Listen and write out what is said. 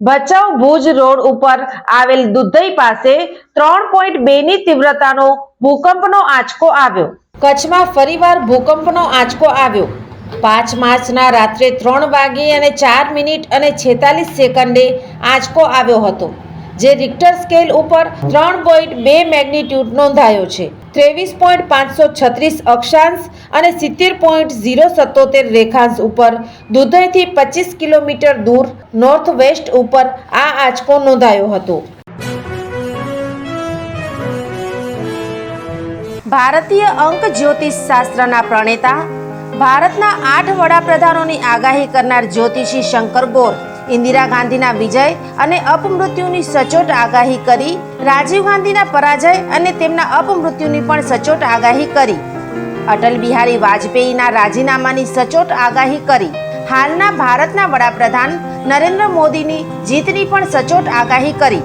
Bhachau Bhuj road ઉપર આવેલ દુધઈ પાસે ત્રણ પોઈન્ટ બે ની તીવ્રતાનો ભૂકંપનો આંચકો આવ્યો. કચ્છમાં ફરીવાર ભૂકંપનો આંચકો આવ્યો. પાંચ માર્ચના રાત્રે ત્રણ વાગે અને ચાર મિનિટ અને છેતાલીસ સેકન્ડે આંચકો આવ્યો હતો, જે રિક્ટર સ્કેલ ઉપર ત્રણ પોઈન્ટ બે મેગ્નિટ્યુડ નોંધાયો છે. ત્રેવીસ પોઈન્ટ પાંચસો છત્રીસ અક્ષાંશ અને સિત્તેર પોઈન્ટ ઝીરો સત્તોતેર રેખાંશ ઉપર દુધઈથી પચીસ કિલોમીટર દૂર નોર્થ વેસ્ટ ઉપર આ આંચકો નોંધાયો હતો. ભારતીય અંક જ્યોતિષ શાસ્ત્રના પ્રણેતા, ભારતના આઠ વડાપ્રધાનોની આગાહી કરનાર જ્યોતિષી શંકર ગોર ઇન્દિરા ગાંધીના વિજય અને અપમૃત્યુની સચોટ આગાહી કરી, રાજીવ ગાંધીના પરાજય અને તેમના અપમૃત્યુની પણ સચોટ આગાહી કરી. અટલ બિહારી વાજપેયીના રાજીનામાની સચોટ આગાહી કરી. હાલના ભારતના વડાપ્રધાન નરેન્દ્ર મોદીની જીતની પણ સચોટ આગાહી કરી.